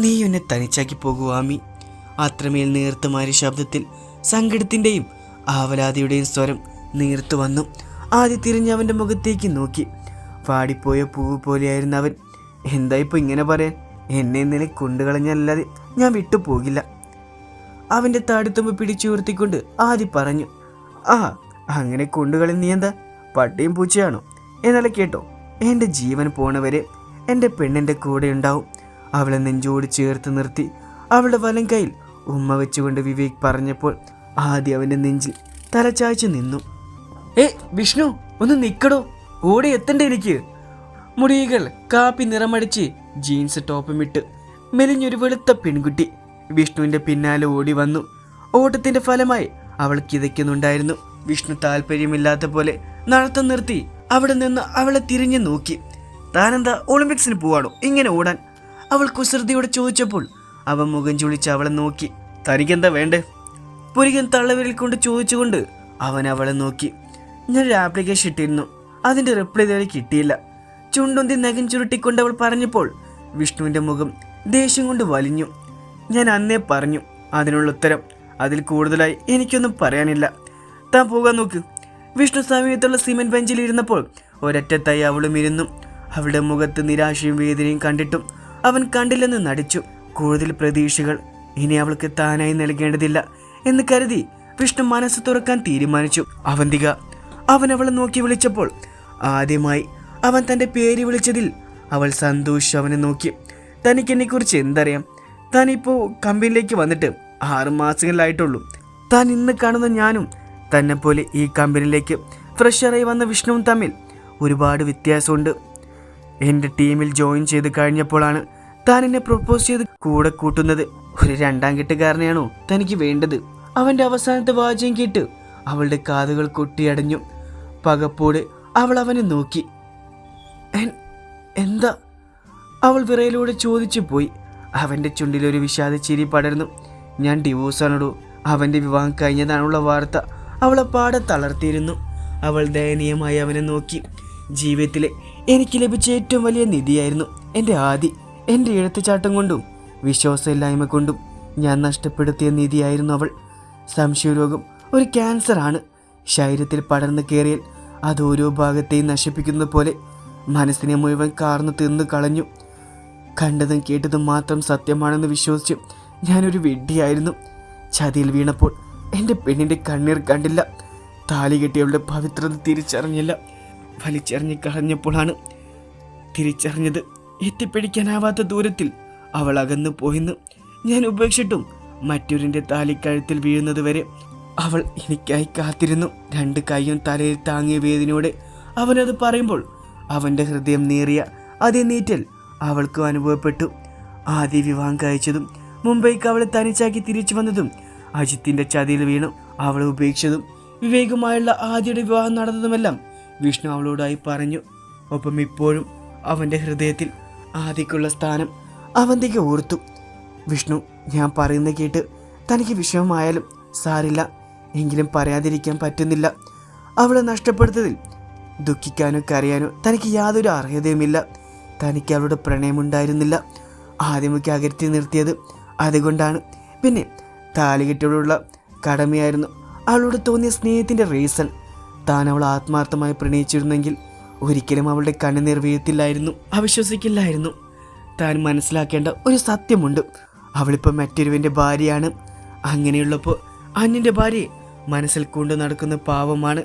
നീ എന്നെ തനിച്ചാക്കി പോകൂ ആമി. അത്രമേൽ നേർത്തുമാരി ശബ്ദത്തിൽ സങ്കടത്തിന്റെയും ആവലാതിയുടെയും സ്വരം നീർത്തു വന്നു. ആദ്യ തിരിഞ്ഞ് അവന്റെ മുഖത്തേക്ക് നോക്കി. വാടിപ്പോയ പൂവ് പോലെയായിരുന്നു അവൻ. എന്താ ഇപ്പോൾ ഇങ്ങനെ പറയാൻ? എന്നെ നിന്നെ കൊണ്ടുകളഞ്ഞല്ലാതെ ഞാൻ വിട്ടുപോകില്ല. അവന്റെ താടിത്തുമ്പ് പിടിച്ചുയർത്തിക്കൊണ്ട് ആദി പറഞ്ഞു ആ അങ്ങനെ കൊണ്ടുകളി നീ എന്താ? പട്ടിയും പൂച്ചയാണോ? എന്നാലും കേട്ടോ എന്റെ ജീവൻ പോണവരെ എന്റെ പെണ്ണിന്റെ കൂടെ ഉണ്ടാവും. അവളെ നെഞ്ചോട് ചേർത്ത് നിർത്തി അവളുടെ വലം കയ്യിൽ ഉമ്മ വെച്ചുകൊണ്ട് വിവേക് പറഞ്ഞപ്പോൾ ആദ്യം അവന്റെ നെഞ്ചിൽ തലച്ചാഴ്ച നിന്നു. ഏ വിഷ്ണു ഒന്ന് നിക്കടോ? ഓടി എത്തണ്ടേ എനിക്ക്? മുടികൾ കാപ്പി നിറമടിച്ച് ജീൻസ് ടോപ്പും ഇട്ട് മെലിഞ്ഞൊരു വെളുത്ത പെൺകുട്ടി വിഷ്ണുവിന്റെ പിന്നാലെ ഓടി വന്നു. ഓട്ടത്തിന്റെ ഫലമായി അവൾ കിതയ്ക്കുന്നുണ്ടായിരുന്നു. വിഷ്ണു താല്പര്യമില്ലാത്ത പോലെ നടത്തം നിർത്തി അവിടെ നിന്ന് അവളെ തിരിഞ്ഞു നോക്കി. താനെന്താ ഒളിമ്പിക്സിന് പോവാണോ? ഇങ്ങനെ ഓടാൻ. അവൾ കുസൃതിയോടെ ചോദിച്ചപ്പോൾ അവൻ മുഖം ചുളിച്ച് അവളെ നോക്കി. തനിക്കെന്താ വേണ്ടേ? പുരികൻ തള്ളവിരൽ കൊണ്ട് ചോദിച്ചുകൊണ്ട് അവൻ അവളെ നോക്കി. ഞാനൊരു ആപ്ലിക്കേഷൻ ഇട്ടിരുന്നു. അതിന്റെ റിപ്ലൈ ഇതുവരെ കിട്ടിയില്ല. ചുണ്ടുന്തി നഖം ചുരുട്ടിക്കൊണ്ട് അവൾ പറഞ്ഞപ്പോൾ വിഷ്ണുവിന്റെ മുഖം ദേഷ്യം കൊണ്ട് വലിഞ്ഞു. ഞാൻ അന്നേ പറഞ്ഞു അതിനുള്ള ഉത്തരം. അതിൽ കൂടുതലായി എനിക്കൊന്നും പറയാനില്ല. താൻ പോകാൻ നോക്ക്. വിഷ്ണു സമീപത്തുള്ള സിമെന്റ് ബെഞ്ചിൽ ഇരുന്നപ്പോൾ ഒരറ്റത്തായി അവളും ഇരുന്നു. അവളുടെ മുഖത്ത് നിരാശയും വേദനയും കണ്ടിട്ടും അവൻ കണ്ടില്ലെന്ന് നടിച്ചു. കൂടുതൽ പ്രതീക്ഷകൾ ഇനി അവൾക്ക് താനായി നൽകേണ്ടതില്ല എന്ന് കരുതി വിഷ്ണു മനസ്സ് തുറക്കാൻ തീരുമാനിച്ചു. അവന്തിക അവൻ അവളെ നോക്കി വിളിച്ചപ്പോൾ ആദ്യമായി അവൻ തന്റെ പേര് വിളിച്ചതിൽ അവൾ സന്തോഷിച്ചു അവനെ നോക്കി. തനിക്കെന്നെ കുറിച്ച് എന്തറിയാം? താൻ ഇപ്പോൾ കമ്പനിയിലേക്ക് വന്നിട്ട് ആറ് മാസങ്ങളിലായിട്ടുള്ളൂ. താൻ ഇന്ന് കാണുന്ന ഞാനും തന്നെ പോലെ ഈ കമ്പനിയിലേക്ക് ഫ്രഷറായി വന്ന വിഷ്ണുവും തമ്മിൽ ഒരുപാട് വ്യത്യാസമുണ്ട്. എന്റെ ടീമിൽ ജോയിൻ ചെയ്ത് കഴിഞ്ഞപ്പോഴാണ് താൻ എന്നെ പ്രൊപ്പോസ് ചെയ്ത് കൂടെ കൂട്ടുന്നത്. ഒരു രണ്ടാം കെട്ടുകാരനെയാണോ തനിക്ക് വേണ്ടത്? അവന്റെ അവസാനത്തെ വാചകം കേട്ട് അവളുടെ കാതുകൾ കൊട്ടിയടഞ്ഞു. പകപ്പോടെ അവൾ അവനെ നോക്കി. എന്താ? അവൾ വിറയിലൂടെ ചോദിച്ചു പോയി. അവന്റെ ചുണ്ടിലൊരു വിഷാദ ചിരി പടർന്നു ഞാൻ ഡിവോഴ്സാണിടൂ അവന്റെ വിവാഹം കഴിഞ്ഞതാണുള്ള വാർത്ത അവളെ പാടെ തളർത്തിയിരുന്നു. അവൾ ദയനീയമായി അവനെ നോക്കി. ജീവിതത്തിലെ എനിക്ക് ലഭിച്ച ഏറ്റവും വലിയ നിധിയായിരുന്നു എന്റെ ആദി എന്റെ എഴുത്തുചാട്ടം കൊണ്ടും വിശ്വാസമില്ലായ്മ കൊണ്ടും ഞാൻ നഷ്ടപ്പെടുത്തിയ നിധിയായിരുന്നു അവൾ. സംശയരോഗം ഒരു ക്യാൻസറാണ് ശരീരത്തിൽ പടർന്നു കയറിയാൽ അത് ഓരോ ഭാഗത്തെയും നശിപ്പിക്കുന്നത് പോലെ മനസ്സിനെ മുഴുവൻ കാർന്നു തിന്നു കളഞ്ഞു. കണ്ടതും കേട്ടതും മാത്രം സത്യമാണെന്ന് വിശ്വസിച്ച് ഞാനൊരു വെഡ്ഡിയായിരുന്നു ചതിയിൽ വീണപ്പോൾ എന്റെ പെണ്ണിന്റെ കണ്ണീർ കണ്ടില്ല. താലി കെട്ടിയവളുടെ പവിത്രത തിരിച്ചറിഞ്ഞില്ല. വലിച്ചെറിഞ്ഞ് കളഞ്ഞപ്പോഴാണ് തിരിച്ചറിഞ്ഞത് എത്തിപ്പിടിക്കാനാവാത്ത ദൂരത്തിൽ അവൾ അകന്നു പോയിന്ന്. ഞാൻ ഉപേക്ഷിട്ടും മറ്റൊരിന്റെ താലിക്കഴുത്തിൽ വീഴുന്നതുവരെ അവൾ എനിക്കായി കാത്തിരുന്നു. രണ്ട് കൈയും തലയിൽ താങ്ങിയ വേദനയോടെ അവനത് പറയുമ്പോൾ അവന്റെ ഹൃദയം നേറിയ അതേ നീറ്റൽ അവൾക്കും അനുഭവപ്പെട്ടു. ആദ്യ വിവാഹം കഴിച്ചതും മുംബൈക്ക് അവളെ തനിച്ചാക്കി തിരിച്ചു വന്നതും അജിത്തിന്റെ ചതിയിൽ വീണു അവളെ ഉപേക്ഷിച്ചതും വിവേകുമായുള്ള ആദ്യയുടെ വിവാഹം നടന്നതുമെല്ലാം വിഷ്ണു അവളോടായി പറഞ്ഞു. ഒപ്പം ഇപ്പോഴും അവന്റെ ഹൃദയത്തിൽ ആദിക്കുള്ള സ്ഥാനം അവന്തിക്ക് ഓർത്തു. വിഷ്ണു ഞാൻ പറയുന്ന കേട്ട് തനിക്ക് വിഷമമായാലും സാരില്ല. എങ്കിലും പറയാതിരിക്കാൻ പറ്റുന്നില്ല. അവളെ നഷ്ടപ്പെടുത്തതിൽ ദുഃഖിക്കാനോ കരയാനോ തനിക്ക് യാതൊരു അർഹതയുമില്ല. തനിക്ക് അവളുടെ പ്രണയമുണ്ടായിരുന്നില്ല. ആദ്യമൊക്കെ അകറ്റി നിർത്തിയത് അതുകൊണ്ടാണ്. പിന്നെ താലികെട്ടോടുള്ള കടമയായിരുന്നു അവളോട് തോന്നിയ സ്നേഹത്തിന്റെ റീസൺ. താൻ അവൾ ആത്മാർത്ഥമായി പ്രണയിച്ചിരുന്നെങ്കിൽ ഒരിക്കലും അവളുടെ കണ്ണുനീർ വീഴത്തില്ലായിരുന്നു അവിശ്വസിക്കില്ലായിരുന്നു. താൻ മനസ്സിലാക്കേണ്ട ഒരു സത്യമുണ്ട്. അവളിപ്പോൾ മറ്റൊരുവന്റെ ഭാര്യയാണ്. അങ്ങനെയുള്ളപ്പോൾ അന്യന്റെ ഭാര്യയെ മനസ്സിൽ കൊണ്ടു നടക്കുന്ന പാവമാണ്.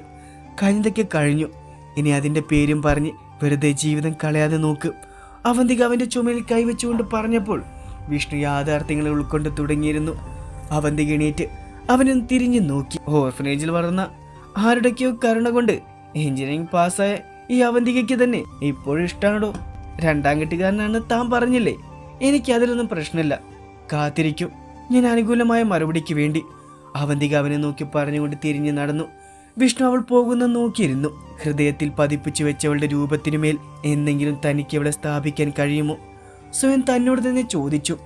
കഴിഞ്ഞതൊക്കെ കഴിഞ്ഞു. ഇനി അതിന്റെ പേരും പറഞ്ഞ് വെറുതെ ജീവിതം കളയാതെ നോക്ക്. അവന്തിക അവന്റെ ചുമലിൽ കൈവച്ചുകൊണ്ട് പറഞ്ഞപ്പോൾ വിഷ്ണു യാഥാർത്ഥ്യങ്ങളെ ഉൾക്കൊണ്ട് തുടങ്ങിയിരുന്നു. അവന്തിക എണീറ്റ് അവനൊന്ന് തിരിഞ്ഞു നോക്കി. ഓർഫനേജിൽ വളർന്ന ആരുടെയൊക്കെയോ കരുണ കൊണ്ട് എഞ്ചിനീയറിംഗ് പാസ്സായ ഈ അവന്തികയ്ക്ക് തന്നെ ഇപ്പോഴും ഇഷ്ടമാണോ രണ്ടാം കെട്ടുകാരനാണ് താൻ പറഞ്ഞില്ലേ? എനിക്ക് അതിലൊന്നും പ്രശ്നമില്ല. കാത്തിരിക്കും. ഞാൻ അനുകൂലമായ മറുപടിക്ക് വേണ്ടി അവന്തിക അവനെ നോക്കി പറഞ്ഞുകൊണ്ട് തിരിഞ്ഞു നടന്നു. വിഷ്ണു അവൾ പോകുന്ന നോക്കിയിരുന്നു. ഹൃദയത്തിൽ പതിപ്പിച്ചു വെച്ചവളുടെ രൂപത്തിനുമേൽ എന്തെങ്കിലും തനിക്ക് അവിടെ സ്ഥാപിക്കാൻ കഴിയുമോ? സ്വയം തന്നോട് തന്നെ ചോദിച്ചു.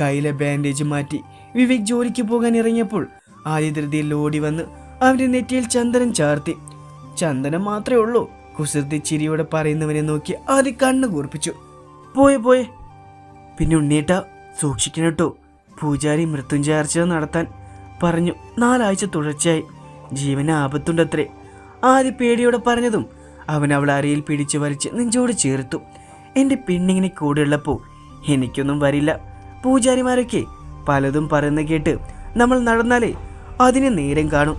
കയ്യിലെ ബാൻഡേജ് മാറ്റി വിവേക് ജോലിക്ക് പോകാൻ ഇറങ്ങിയപ്പോൾ ആദ്യ ധൃതിയിൽ ഓടി വന്ന് അവന്റെ നെറ്റിയിൽ ചന്ദനം ചാർത്തി. ചന്ദനം മാത്രമേ ഉള്ളൂ കുസൃതി ചിരിയോടെ പറയുന്നവനെ നോക്കി ആദ്യ കണ്ണു കൂർപ്പിച്ചു. പോയെ പോയെ. പിന്നെ ഉണ്ണിയേട്ട സൂക്ഷിക്കണം കേട്ടോ. പൂജാരി മൃത്യുഞ്ചാർച്ച നടത്താൻ പറഞ്ഞു. നാലാഴ്ച തുടർച്ചയായി. ജീവന് ആപത്തുണ്ടത്രേ. ആദ്യ പേടിയോടെ പറഞ്ഞതും അവൻ അവൾ അരയിൽ പിടിച്ചു വലിച്ച് നെഞ്ചോട് ചേർത്തു. എന്റെ പെണ്ണിങ്ങനെ കൂടെയുള്ളപ്പോൾ എനിക്കൊന്നും വരില്ല. പൂജാരിമാരൊക്കെ പലതും പറയുന്ന കേട്ട് നമ്മൾ നടന്നാലേ അതിന് നേരം കാണും.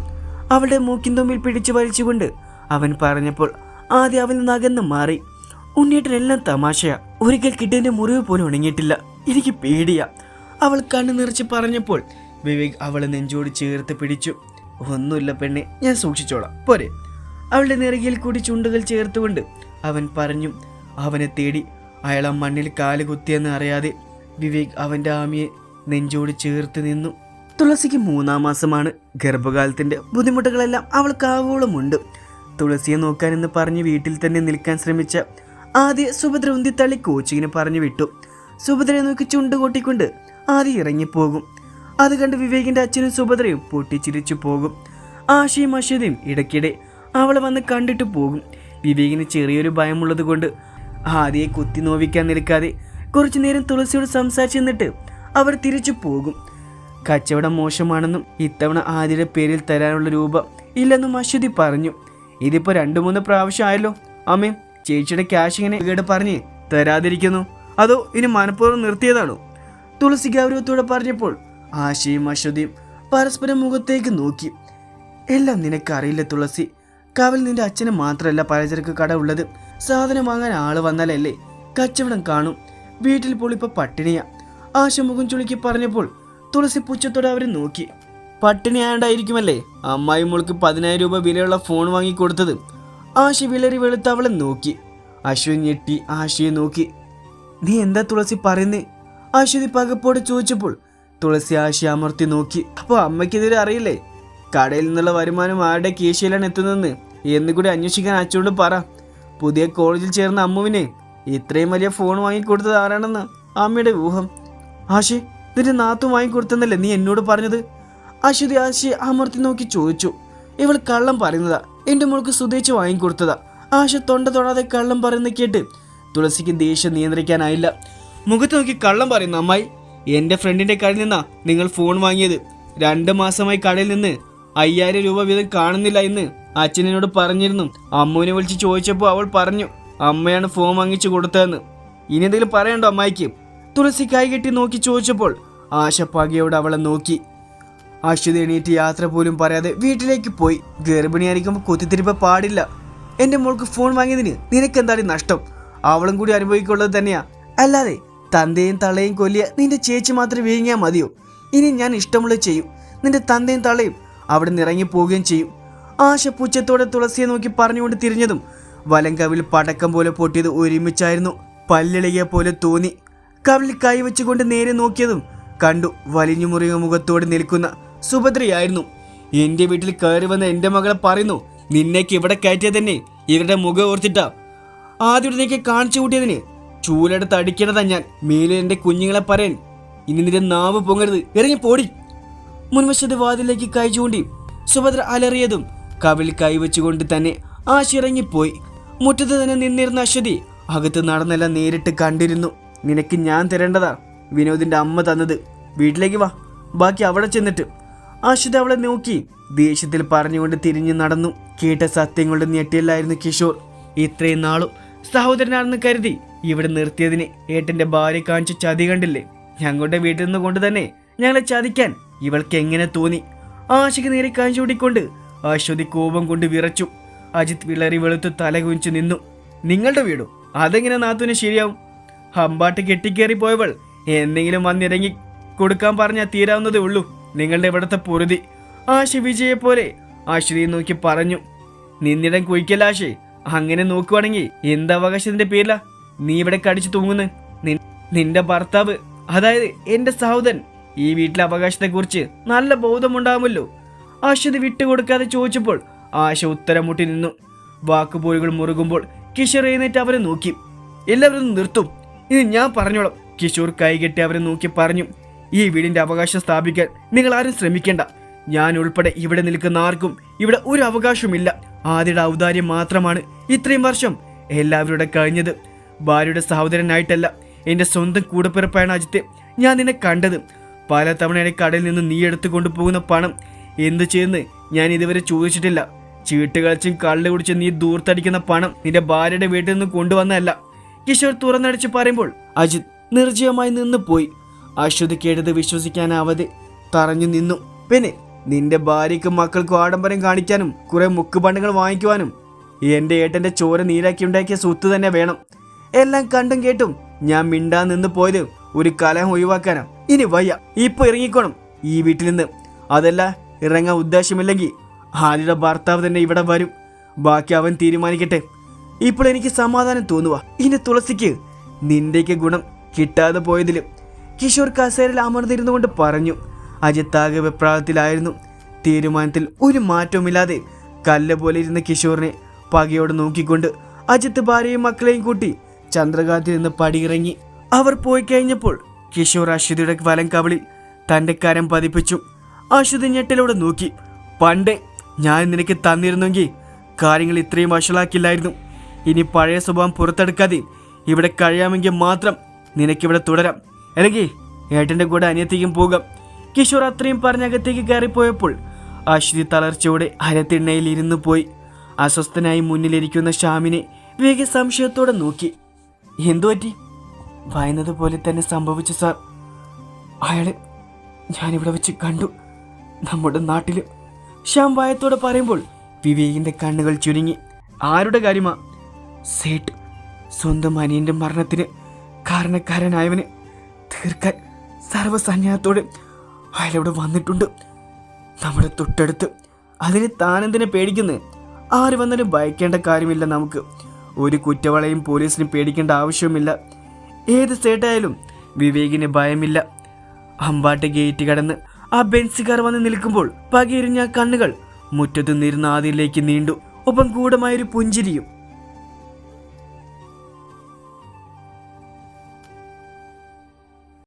അവളുടെ മൂക്കിൻ തുമ്പിൽ പിടിച്ചു വലിച്ചുകൊണ്ട് അവൻ പറഞ്ഞപ്പോൾ ആദ്യം അവൻ നകന്ന് മാറി. ഉണ്ണിയേട്ടനെല്ലാം തമാശയാ. ഒരിക്കൽ കിട്ടിയതിന്റെ മുറിവ് പോലും ഉണങ്ങിയിട്ടില്ല. എനിക്ക് പേടിയാ. അവൾ കണ്ണു നിറച്ച് പറഞ്ഞപ്പോൾ വിവേക് അവളെ നെഞ്ചോട് ചേർത്ത് പിടിച്ചു. ഒന്നുമില്ല പെണ്ണെ ഞാൻ സൂക്ഷിച്ചോളാം. പോരെ. അവളുടെ നിറകിൽ കൂടി ചുണ്ടുകൾ ചേർത്തുകൊണ്ട് അവൻ പറഞ്ഞു അവനെ തേടി അയാൾ ആ മണ്ണിൽ കാൽ കുത്തിയെന്ന് അറിയാതെ വിവേക് അവന്റെ ആമിയെ നെഞ്ചോട് ചേർത്ത് നിന്നു. തുളസിക്ക് മൂന്നാം മാസമാണ്. ഗർഭകാലത്തിന്റെ ബുദ്ധിമുട്ടുകളെല്ലാം അവൾക്ക് ആവോളമുണ്ട് തുളസിയെ നോക്കാനെന്ന് പറഞ്ഞ് വീട്ടിൽ തന്നെ നിൽക്കാൻ ശ്രമിച്ച ആദ്യ സുഭദ്ര ഉന്തിത്തള്ളി കോച്ചിങ്ങിനെ പറഞ്ഞു വിട്ടു. സുഭദ്രയെ നോക്കി ചുണ്ട് കൊട്ടിക്കൊണ്ട് ആദ്യം ഇറങ്ങിപ്പോകും. അത് കണ്ട് വിവേകിന്റെ അച്ഛനും സുഭദ്രയും പൊട്ടിച്ചിരിച്ചു പോകും. ആശയും അശ്വതിയും ഇടയ്ക്കിടെ അവളെ വന്ന് കണ്ടിട്ട് പോകും. വിവേകിന് ചെറിയൊരു ഭയമുള്ളത് കൊണ്ട് ആദ്യയെ കുത്തി നോവിക്കാൻ നിൽക്കാതെ കുറച്ചു നേരം തുളസിയോട് സംസാരിച്ചു നിന്നിട്ട് അവർ തിരിച്ചു പോകും. കച്ചവടം മോശമാണെന്നും ഇത്തവണ ആദ്യയുടെ പേരിൽ തരാനുള്ള രൂപം ഇല്ലെന്നും അശ്വതി പറഞ്ഞു. ഇതിപ്പോ രണ്ടു മൂന്ന് പ്രാവശ്യം ആയല്ലോ. അമ്മേ ചേച്ചിയുടെ ക്യാഷ് ഇങ്ങനെ ഇവിടെ പറഞ്ഞ് തരാതിരിക്കുന്നു. അതോ ഇനി മനഃപൂർവം നിർത്തിയതാണോ? തുളസി ഗൗരവത്തോടെ പറഞ്ഞപ്പോൾ ആശയും അശ്വതിയും പരസ്പരം മുഖത്തേക്ക് നോക്കി. എല്ലാം നിനക്കറിയില്ല തുളസി. കവൽ നിന്റെ അച്ഛന് മാത്രമല്ല പലചരക്ക് കട ഉള്ളത്. സാധനം വാങ്ങാൻ ആൾ വന്നാലല്ലേ കച്ചവടം കാണും. വീട്ടിൽ പോളിപ്പോ പട്ടിണിയാ. ആശമുഖം ചുളുക്കി പറഞ്ഞപ്പോൾ തുളസി പുച്ഛത്തോടെ അവരെ നോക്കി. പട്ടിണിയായണ്ടായിരിക്കുമല്ലേ അമ്മായി മോൾക്ക് പതിനായിരം രൂപ വിലയുള്ള ഫോൺ വാങ്ങി കൊടുത്തത്? ആശി വിളറി വെളുത്ത് അവളെ നോക്കി. അശ്വതി ഞെട്ടി ആശയെ നോക്കി. നീ എന്താ തുളസി പറയുന്നേ? അശ്വതി പകപ്പോടെ ചോദിച്ചപ്പോൾ തുളസി ആശയാമർത്തി നോക്കി. അപ്പോൾ അമ്മയ്ക്കിതുവരെ അറിയില്ലേ? കടയിൽ നിന്നുള്ള വരുമാനം ആരുടെ കീശയിലാണ് എത്തുന്നതെന്ന്? എന്നുകൂടി അന്വേഷിക്കാൻ അച്ചുകൊണ്ട് പറ. പുതിയ കോളേജിൽ ചേർന്ന അമ്മുവിനെ ഇത്രയും വലിയ ഫോൺ വാങ്ങിക്കൊടുത്തത് ആരാണെന്ന്? അമ്മയുടെ ഊഹം. ആശി നിന്റെ നാത്തു വാങ്ങിക്കൊടുത്തെന്നല്ലേ നീ എന്നോട് പറഞ്ഞത്? അശ്വതി ആശി അമർത്തി നോക്കി ചോദിച്ചു. ഇവൾ കള്ളം പറയുന്നതാ. എന്റെ മോൾക്ക് സുതേച്ച് വാങ്ങിക്കൊടുത്തതാ. ആശ തൊണ്ട തൊടാതെ കള്ളം പറയുന്ന കേട്ട് തുളസിക്ക് ദേഷ്യം നിയന്ത്രിക്കാനായില്ല. മുഖത്ത് നോക്കി കള്ളം പറയുന്നു അമ്മായി. എന്റെ ഫ്രണ്ടിന്റെ കടയിൽ നിന്നാ നിങ്ങൾ ഫോൺ വാങ്ങിയത്. രണ്ട് മാസമായി കടയിൽ നിന്ന് അയ്യായിരം രൂപ വീതം കാണുന്നില്ല എന്ന് അച്ഛനോട് പറഞ്ഞിരുന്നു. അമ്മുവിനെ വിളിച്ച് ചോദിച്ചപ്പോൾ അവൾ പറഞ്ഞു അമ്മയാണ് ഫോൺ വാങ്ങിച്ചു കൊടുത്തതെന്ന്. ഇനി എന്തെങ്കിലും പറയണ്ടോ അമ്മായിക്ക്? തുളസി കൈകെട്ടി നോക്കി ചോദിച്ചപ്പോൾ ആശപ്പാകിയോട് അവളെ നോക്കി. അശ്വതി എണീറ്റ് യാത്ര പോലും പറയാതെ വീട്ടിലേക്ക് പോയി. ഗർഭിണിയായിരിക്കുമ്പോൾ കുത്തിത്തിരിപ്പ് പാടില്ല. എന്റെ മോൾക്ക് ഫോൺ വാങ്ങിയതിന് നിനക്കെന്താണ് നഷ്ടം? അവളും കൂടി അനുഭവിക്കുള്ളത് തന്നെയാ. അല്ലാതെ തന്തയും തള്ളയും കൊല്ലിയ നിന്റെ ചേച്ചി മാത്രം വീങ്ങിയാൽ മതിയോ? ഇനി ഞാൻ ഇഷ്ടമുള്ള ചെയ്യും. നിന്റെ തന്തയും തള്ളയും അവിടെ നിറങ്ങി പോവുകയും ചെയ്യും. ആശ പുച്ഛത്തോടെ തുളസിയെ നോക്കി പറഞ്ഞുകൊണ്ട് തിരിഞ്ഞതും വലങ്കവിൽ പടക്കം പോലെ പൊട്ടിയത് ഒരുമിച്ചായിരുന്നു പല്ലിളകിയ പോലെ തോന്നി. കവിളിൽ കൈവച്ചുകൊണ്ട് നേരെ നോക്കിയതും കണ്ടു വലിഞ്ഞു മുറിയ മുഖത്തോട് നിൽക്കുന്ന സുഭദ്രയായിരുന്നു. എന്റെ വീട്ടിൽ കയറി വന്ന എന്റെ മകളെ പറയുന്നു നിന്നേക്ക് ഇവിടെ കയറ്റിയത് തന്നെ ഇവരുടെ മുഖം ഓർത്തിട്ടാ. ആദ്യം നിനക്ക് കാണിച്ചു കൂട്ടിയതിന് ചൂലെടുത്ത് അടിക്കണതാ ഞാൻ. മേലെ എന്റെ കുഞ്ഞുങ്ങളെ പറയാൻ. ഇനി നിന്റെ നാവ് പൊങ്ങരുത്. ഇറങ്ങി പോടി. മുൻവശത്തെ വാതിലേക്ക് കൈ ചൂണ്ടി സുഭദ്ര അലറിയതും കവിൽ കൈവച്ചുകൊണ്ട് തന്നെ ആശിറങ്ങിപ്പോയി. മുറ്റത്ത് തന്നെ നിന്നിരുന്ന അശ്വതി അകത്ത് നടന്നെല്ലാം നേരിട്ട് കണ്ടിരുന്നു. നിനക്ക് ഞാൻ തരേണ്ടതാ. വിനോദിന്റെ അമ്മ തന്നത്. വീട്ടിലേക്ക് വാ. ബാക്കി അവിടെ ചെന്നിട്ട്. അശ്വതി അവളെ നോക്കി ദേഷ്യത്തിൽ പറഞ്ഞുകൊണ്ട് തിരിഞ്ഞു നടന്നു. കേട്ട സത്യം കൊണ്ട് ഞെട്ടിയല്ലായിരുന്നു കിഷോർ. ഇത്രയും നാളും സഹോദരനാണെന്ന് കരുതി ഇവിടെ നിർത്തിയതിന് ഏട്ടന്റെ ഭാര്യ കാണിച്ച ചതി കണ്ടില്ലേ? ഞങ്ങളുടെ വീട്ടിൽ നിന്ന് കൊണ്ട് തന്നെ ഞങ്ങളെ ചതിക്കാൻ ഇവൾക്ക് എങ്ങനെ തോന്നി? ആശയ്ക്ക് നേരെ കാഞ്ചൂടിക്കൊണ്ട് അശ്വതി കോപം കൊണ്ട് വിറച്ചു. അജിത് വിളറി വെളുത്ത് തല കുഞ്ഞു നിന്നു. നിങ്ങളുടെ വീടോ? അതെങ്ങനെ നാത്തുവിന് ശരിയാവും? ഹമ്പാട്ട് കെട്ടിക്കേറി പോയവൾ എന്തെങ്കിലും വന്നിറങ്ങി കൊടുക്കാൻ പറഞ്ഞാൽ തീരാവുന്നതേ ഉള്ളൂ. നിങ്ങളുടെ ഇവിടുത്തെ പൊരുതി ആശ വിജയെ പോലെ ആശ്വതിയെ നോക്കി പറഞ്ഞു. നിന്നിടം കുഴിക്കലാശേ അങ്ങനെ നോക്കുവാണെങ്കിൽ എന്ത് അവകാശത്തിന്റെ പേരിലാ? നീ ഇവിടെ കടിച്ചു തൂങ്ങുന്നു. നിന്റെ ഭർത്താവ് അതായത് എന്റെ സഹോദരൻ ഈ വീട്ടിലെ അവകാശത്തെക്കുറിച്ച് നല്ല ബോധമുണ്ടാകുമല്ലോ ആശ്വതി വിട്ടുകൊടുക്കാതെ ചോദിച്ചപ്പോൾ ആശ ഉത്തരം മുട്ടി നിന്നു. വാക്കുപോലുകൾ മുറുകുമ്പോൾ കിഷോർ എഴുന്നേറ്റ് അവരെ നോക്കി. എല്ലാവരും നിർത്തും. ഇനി ഞാൻ പറഞ്ഞോളാം. കിഷോർ കൈകെട്ടി അവരെ നോക്കി പറഞ്ഞു. ഈ വീടിന്റെ അവകാശം സ്ഥാപിക്കാൻ നിങ്ങൾ ആരും ശ്രമിക്കേണ്ട. ഞാൻ ഉൾപ്പെടെ ഇവിടെ നിൽക്കുന്ന ആർക്കും ഇവിടെ ഒരു അവകാശവുമില്ല. ആദ്യയുടെ ഔദാര്യം മാത്രമാണ് ഇത്രയും വർഷം എല്ലാവരുടെ കഴിഞ്ഞത്. ഭാര്യയുടെ സഹോദരനായിട്ടല്ല എന്റെ സ്വന്തം കൂടപ്പിറപ്പാണ് അജിത്ത്. ഞാൻ നിന്നെ കണ്ടത്. പല തവണ എന്നെ കടയിൽ നിന്ന് നീ എടുത്തു കൊണ്ടുപോകുന്ന പണം എന്തു ചെയ്യുന്നു ഞാൻ ഇതുവരെ ചോദിച്ചിട്ടില്ല. ചീട്ട് കള്ളു കുടിച്ചും നീ ദൂർത്തടിക്കുന്ന പണം നിന്റെ ഭാര്യയുടെ വീട്ടിൽ നിന്ന് കൊണ്ടുവന്നതല്ല. കിഷോർ തുറന്നടിച്ച് പറയുമ്പോൾ അജിത് നിർജയമായി നിന്ന് പോയി. അശ്വതി കേട്ടത് വിശ്വസിക്കാനാവാതെ തറഞ്ഞു നിന്നു. പിന്നെ നിന്റെ ഭാര്യയ്ക്കും മക്കൾക്കും ആഡംബരം കാണിക്കാനും കുറെ മുക്കുപണ്ടുകൾ വാങ്ങിക്കുവാനും എന്റെ ഏട്ടന്റെ ചോര നീരാക്കി ഉണ്ടാക്കിയ സ്വത്ത് തന്നെ വേണം. എല്ലാം കണ്ടും കേട്ടും ഞാൻ മിണ്ടാ നിന്ന് പോയത് ഒരു കലഹം ഒഴിവാക്കാനാ. ഇനി വയ്യ. ഇപ്പൊ ഇറങ്ങിക്കോണം. ഈ വീട്ടിൽ നിന്ന്. അതല്ല ഇറങ്ങാൻ ഉദ്ദേശമില്ലെങ്കിൽ ഹാലിയുടെ ഭർത്താവ് തന്നെ ഇവിടെ വരും. ബാക്കി അവൻ തീരുമാനിക്കട്ടെ. ഇപ്പോൾ എനിക്ക് സമാധാനം തോന്നുക ഇനി തുളസിക്ക് നിന്റെയൊക്കെ ഗുണം കിട്ടാതെ പോയതിലും കിഷോർ കസേരയിൽ അമർന്നിരുന്നു കൊണ്ട് പറഞ്ഞു. അജിത് ആകെ വെപ്രാളത്തിലായിരുന്നു. തീരുമാനത്തിൽ ഒരു മാറ്റവുമില്ലാതെ കല്ല് പോലെ ഇരുന്ന കിഷോറിനെ പകയോടെ നോക്കിക്കൊണ്ട് അജിത്ത് ഭാര്യയും മക്കളെയും കൂട്ടി ചന്ദ്രകാന്തിൽ നിന്ന് പടിയിറങ്ങി. അവർ പോയി കഴിഞ്ഞപ്പോൾ കിഷോർ അശ്വതിയുടെ വലം കവളിൽ തന്റെ കരം പതിപ്പിച്ചു. അശ്വതി ഞെട്ടലോടെ നോക്കി. പണ്ടേ ഞാൻ നിനക്ക് തന്നിരുന്നെങ്കിൽ കാര്യങ്ങൾ ഇത്രയും വഷളാക്കില്ലായിരുന്നു. ഇനി പഴയ സ്വഭാവം പുറത്തെടുക്കാതെ ഇവിടെ കഴിയാമെങ്കിൽ മാത്രം നിനക്കിവിടെ തുടരാം. അല്ലെങ്കിൽ ഏട്ടന്റെ കൂടെ അനിയത്തേക്കും പോകാം. കിഷോർ അത്രയും പറഞ്ഞകത്തേക്ക് കയറിപ്പോയപ്പോൾ അശ്വതി തളർച്ചയോടെ അരത്തിണ്ണയിൽ ഇരുന്നു പോയി. അസ്വസ്ഥനായി മുന്നിലിരിക്കുന്ന ഷ്യാമിനെ വേഗ സംശയത്തോടെ നോക്കി. എന്തു പറ്റി? വായന്നത് പോലെ തന്നെ സംഭവിച്ചു സാർ. അയാളെ ഞാനിവിടെ വെച്ച് കണ്ടു. നമ്മുടെ നാട്ടിൽ ശ്യാം വായത്തോടെ പറയുമ്പോൾ വിവേകിന്റെ കണ്ണുകൾ ചുരുങ്ങി. ആരുടെ കാര്യമാ? സേട്ട് സ്വന്തം അനിയന്റെ മരണത്തിന് കാരണക്കാരനായവന് തീർക്കാൻ സർവസന്നാഹത്തോടെ അയാളിവിടെ വന്നിട്ടുണ്ട്. നമ്മുടെ തൊട്ടടുത്ത്. അതിന് താനെന്തിനെ പേടിക്കുന്നത് ആര് വന്നാലും ഭയക്കേണ്ട കാര്യമില്ല നമുക്ക്. ഒരു കുറ്റവാളിയും പോലീസിനും പേടിക്കേണ്ട ആവശ്യവുമില്ല. ഏത് സ്റ്റേറ്റായാലും വിവേകിന് ഭയമില്ല. അമ്പാട്ട് ഗേറ്റ് കടന്ന് ആ ബെൻസുകാർ വന്ന് നിൽക്കുമ്പോൾ പകയിരിഞ്ഞ കണ്ണുകൾ മുറ്റത്തു നിന്നിരുന്ന നീണ്ടു. ഒപ്പം കൂടമായൊരു പുഞ്ചിരിയും.